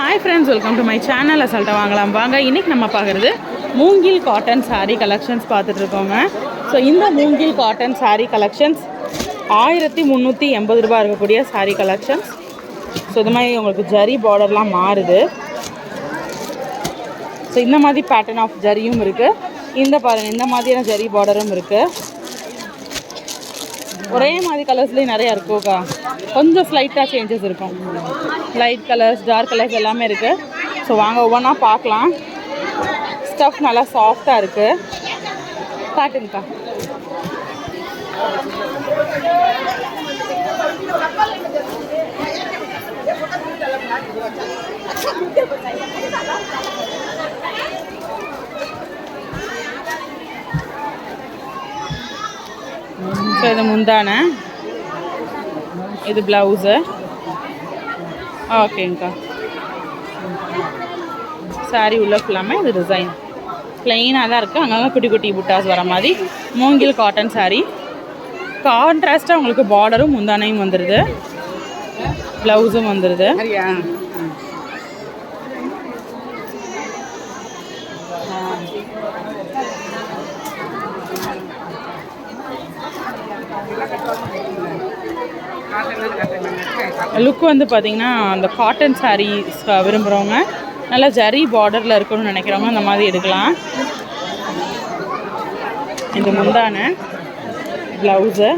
Hi friends welcome to my channel அசல்ட்டை வாங்கலாம். வாங்க இன்றைக்கி நம்ம பார்க்குறது மூங்கில் காட்டன் சாரீ கலெக்ஷன்ஸ் பார்த்துட்ருக்கோங்க ஸோ இந்த மூங்கில் காட்டன் சாரீ கலெக்ஷன்ஸ் ஆயிரத்தி முந்நூற்றி எண்பது ரூபா இருக்கக்கூடிய சாரீ கலெக்ஷன்ஸ் ஸோ இது மாதிரி உங்களுக்கு ஜரி பார்டர்லாம் மாறுது. ஸோ இந்த மாதிரி பேட்டர்ன் ஆஃப் ஜரியும் இருக்குது இந்த பாருங்கள் இந்த மாதிரியான ஜரி பார்டரும் இருக்குது ஒரே மாதிரி கலர்ஸ்லேயும் நிறையா இருக்கும்க்கா கொஞ்சம் ஸ்லைட்டாக சேஞ்சஸ் இருக்கும். லைட் கலர்ஸ் டார்க் கலர்ஸ் எல்லாமே இருக்குது ஸோ வாங்க ஒவ்வொன்றா பார்க்கலாம். ஸ்டஃப் நல்லா சாஃப்டாக இருக்குது காட்டுங்கக்கா ஸோ இது முந்தான. இது ப்ளவுஸு ஓகேங்க்கா சாரி உள்ள ஃபுல்லாமல் இது டிசைன் ப்ளெயினாக தான் இருக்குது அங்கங்கே குட்டி குட்டி புட்டாஸ் வர மாதிரி. மூங்கில் காட்டன் saree. கான்ட்ராஸ்ட்டாக உங்களுக்கு பார்டரும் முந்தானையும் வந்துடுது ப்ளவுஸும் வந்துடுது லுக் வந்து பார்த்தீங்கன்னா அந்த காட்டன் சாரீஸ் விரும்புகிறவங்க நல்லா ஜரி பார்டரில் இருக்கணும்னு நினைக்கிறவங்க அந்த மாதிரி எடுக்கலாம். இந்த முந்தான ப்ளவுஸு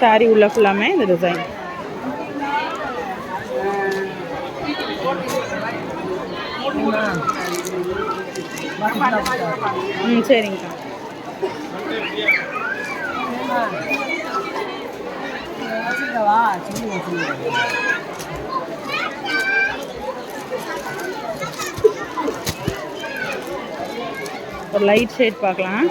சாரீ உள்ள ஃபுல்லாமே இந்த டிசைன் ம் சரிங்கக்கா. ஒரு லைட் ஷேட் பார்க்கலாம்.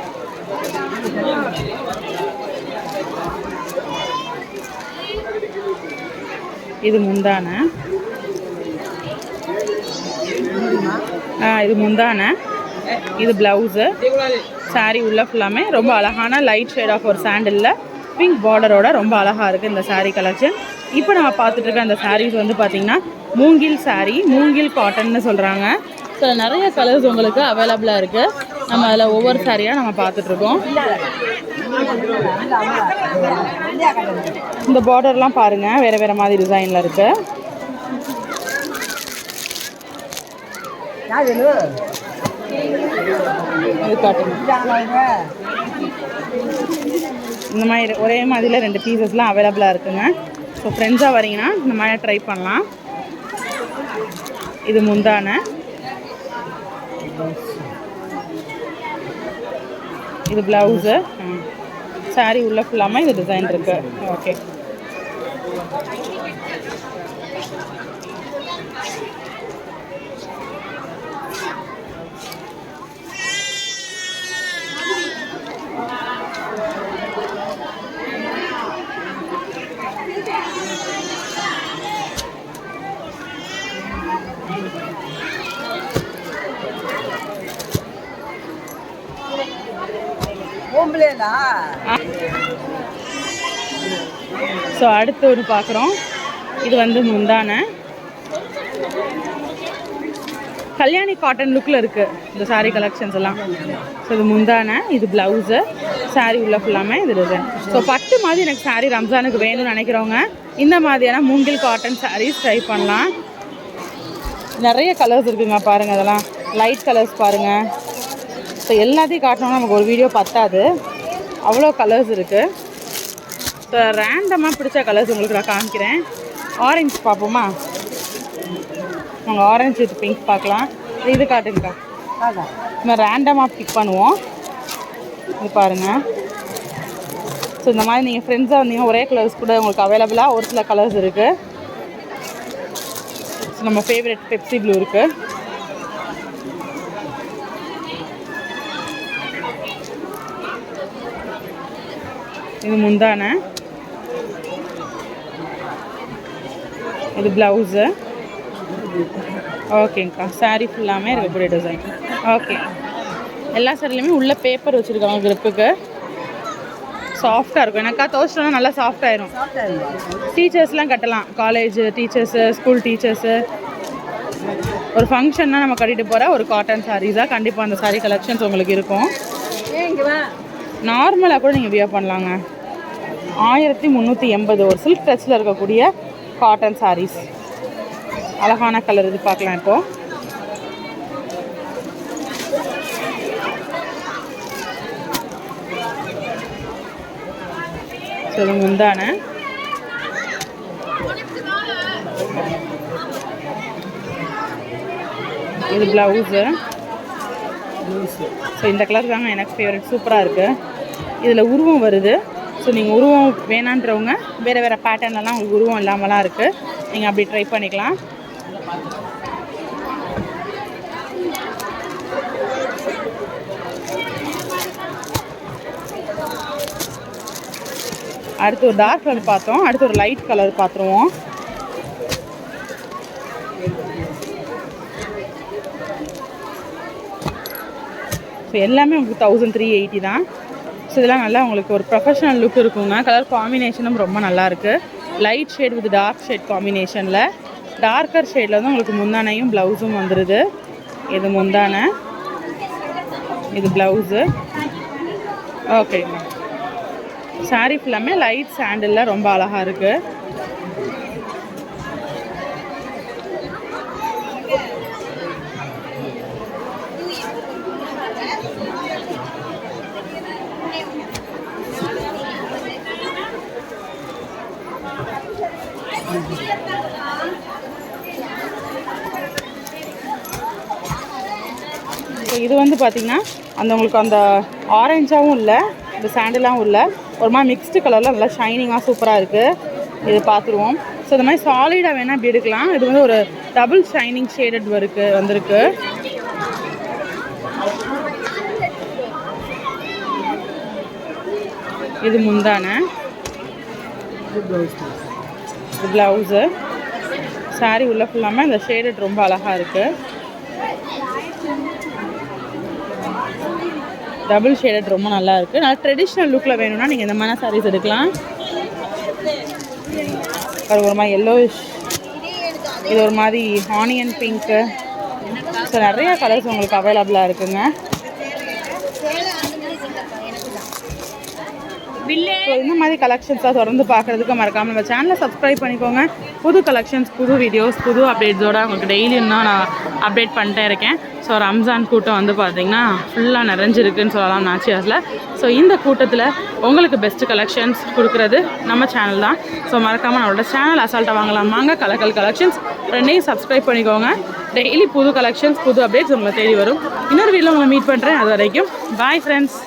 இது முந்தான. ஆ இது முந்தான. இது ப்ளவுஸு சாரீ உள்ள ஃபுல்லாமே ரொம்ப அழகான லைட் ஷேட் ஆஃப் ஒரு சாண்டலில் பிங்க் பார்டரோட ரொம்ப அழகாக இருக்குது இந்த சாரீ கலெக்ஷன் இப்போ நம்ம பார்த்துட்டு இருக்க அந்த சாரீஸ் வந்து பார்த்திங்கன்னா மூங்கில் சாரீ மூங்கில் காட்டன்னு சொல்கிறாங்க ஸோ நிறைய கலர்ஸ் உங்களுக்கு அவைலபிளாக இருக்குது நம்ம அதில் ஒவ்வொரு சாரியாக நம்ம பார்த்துட்ருக்கோம் இந்த பார்டர்லாம் பாருங்கள் வேறு வேறு மாதிரி டிசைனில் இருக்குது இது காட்டுங்க இந்த மாதிரி ஒரே மாதிரியில் ரெண்டு பீசஸ்லாம் அவைலபிளாக இருக்குங்க. ஸோ ஃப்ரெண்ட்ஸாக வரீங்கன்னா இந்த மாதிரி ட்ரை பண்ணலாம். இது முந்தான. இது ப்ளவுஸு சாரீ உள்ள ஃபுல்லாமல் இது டிசைன் இருக்கு. ஓகே பொம்பளையா ஸோ அடுத்து ஒரு பார்க்குறோம் இது வந்து முந்தான. கல்யாணி காட்டன் லுக்கில் இருக்குது இந்த சாரீ கலெக்ஷன்ஸ் எல்லாம். ஸோ இது முந்தான இது ப்ளவுஸு சாரீ உள்ள ஃபுல்லாமே இது டிசைன் ஸோ பட்டு மாதிரி எனக்கு சாரீ ரம்ஜானுக்கு வேணும்னு நினைக்கிறவங்க இந்த மாதிரியான மூங்கில் காட்டன் சாரீஸ் ட்ரை பண்ணலாம். நிறைய கலர்ஸ் இருக்குங்க பாருங்கள் அதெல்லாம். லைட் கலர்ஸ் பாருங்கள் ஸோ எல்லாத்தையும் காட்டணும்னா நமக்கு ஒரு வீடியோ பத்தாது. அவ்வளோ கலர்ஸ் இருக்குது ஸோ ரேண்டமாக பிடிச்ச கலர்ஸ் உங்களுக்கு நான் காமிக்கிறேன். ஆரஞ்சு பார்ப்போமா? நாங்கள் ஆரஞ்சு வித் பிங்க் பார்க்கலாம். இது காட்டுங்கக்கா. அதான். நம்ம ரேண்டமாக பிக் பண்ணுவோம். இது பாருங்கள் ஸோ இந்த மாதிரி நீங்கள் ஃப்ரெண்ட்ஸாக வந்தீங்க ஒரே கலர்ஸ் கூட உங்களுக்கு அவைலபிளாக ஒரு சில கலர்ஸ் இருக்குது ஸோ நம்ம ஃபேவரட் பெப்சி ப்ளூ இருக்குது இது முந்தான. இது ப்ளவுஸு ஓகேங்க்கா saree ஃபுல்லாமே இருக்கக்கூடிய டிசைன் ஓகே எல்லா சாரிலையுமே உள்ள பேப்பர் வச்சுருக்காங்க gripக்கு சாஃப்டாக இருக்கும். எனக்கா தோச்சிட்டோம்னா நல்லா சாஃப்ட் ஆயிரும். சாப்பிட்டா டீச்சர்ஸ்லாம் கட்டலாம். காலேஜ் டீச்சர்ஸு ஸ்கூல் டீச்சர்ஸு ஒரு ஃபங்க்ஷன்னா நம்ம கட்டிட்டு போகிற ஒரு காட்டன் சாரீஸாக கண்டிப்பாக அந்த saree கலெக்ஷன்ஸ் உங்களுக்கு இருக்கும். நார்மலாக கூட நீங்கள் வியர் பண்ணலாங்க. ஆயிரத்தி முந்நூற்றி எண்பது ஒரு சில்க் டச்சில் இருக்கக்கூடிய காட்டன் சாரீஸ் அழகான கலர் இது பார்க்கலாம் இப்போது ஸோ இது முந்தான. இது ப்ளவுஸு ஸோ இந்த கலர் தாங்க எனக்கு ஃபேவரட் சூப்பராக இருக்குது இதில் உருவம் வருது. ஸோ நீங்கள் உருவம் வேணான்றவங்க வேறு வேறு பேட்டர்ன்லாம் உங்களுக்கு உருவம் இல்லாமலாம் இருக்குது நீங்கள் அப்படி ட்ரை பண்ணிக்கலாம். அடுத்து ஒரு டார்க் கலர் பார்த்தோம். அடுத்து ஒரு லைட் கலர் பார்த்துருவோம். ஸோ எல்லாமே உங்களுக்கு தௌசண்ட் த்ரீ எயிட்டி தான். ஸோ இதெல்லாம் நல்லா உங்களுக்கு ஒரு ப்ரொஃபஷனல் லுக் இருக்குங்க. கலர் காம்பினேஷனும் ரொம்ப நல்லாயிருக்கு light shade with dark shade காம்பினேஷனில் டார்க்கர் ஷேடில் வந்து உங்களுக்கு முந்தானையும் ப்ளவுஸும் வந்துடுது இது முந்தானை. இது ப்ளவுஸு ஓகேங்க சாரீ ஃபுல்லாமே லைட் சாண்டில் ரொம்ப அழகாக இருக்குது இது வந்து பார்த்திங்கன்னா அந்த உங்களுக்கு அந்த ஆரஞ்சாகவும் இல்லை இந்த சாண்டிலாகவும் இல்லை. ஒரு மாதிரி மிக்ஸ்டு கலரில் நல்லா ஷைனிங்காக சூப்பராக இருக்குது இது பார்த்துருவோம் ஸோ இந்த மாதிரி சாலிடாக வேணால் இப்படி எடுக்கலாம். இது வந்து ஒரு டபுள் ஷைனிங் ஷேடட் இருக்கு வந்திருக்கு. இது முந்தான. இது ப்ளவுஸு ப்ளவுஸு சாரி உள்ள ஃபுல்லாமல் அந்த ஷேடட் ரொம்ப அழகாக இருக்குது டபுள் ஷேடட் ரொம்ப நல்லா இருக்குது நல்லா ட்ரெடிஷ்னல் லுக்கில் வேணும்னா நீங்கள் இந்த மாதிரி சாரீஸ் எடுக்கலாம். அது ஒரு மாதிரி எல்லோஷ் இது ஒரு மாதிரி ஆனியன் பிங்க்கு ஸோ நிறையா கலர்ஸ் உங்களுக்கு அவைலபிளாக இருக்குங்க. ஸோ இந்த மாதிரி கலெக்ஷன்ஸாக தொடர்ந்து பார்க்குறதுக்கு மறக்காமல் நம்ம சேனலை சப்ஸ்கிரைப் பண்ணிக்கோங்க. புது கலெக்ஷன்ஸ் புது வீடியோஸ் புது அப்டேட்ஸோட உங்களுக்கு டெய்லியும் தான் நான் அப்டேட் பண்ணிட்டே இருக்கேன். ஸோ ரம்ஜான் கூட்டம் வந்து பார்த்திங்கன்னா ஃபுல்லாக நிறைஞ்சிருக்குன்னு சொல்லலாம் நாச்சியாஸில் ஸோ இந்த கூட்டத்தில் உங்களுக்கு பெஸ்ட்டு கலெக்ஷன்ஸ் கொடுக்குறது நம்ம சேனல் தான். ஸோ மறக்காமல் நம்மளோட சேனல் அசால்ட்டாக வாங்கலாம். வாங்க கலக்கல் கலெக்ஷன்ஸ் ரெண்டையும் சப்ஸ்கிரைப் பண்ணிக்கோங்க. டெய்லி புது கலெக்ஷன்ஸ் புது அப்டேட்ஸ் உங்களை தேடி வரும். இன்னொரு வீடியோவில் உங்களை மீட் பண்ணுறேன் அது வரைக்கும் பாய் ஃப்ரெண்ட்ஸ்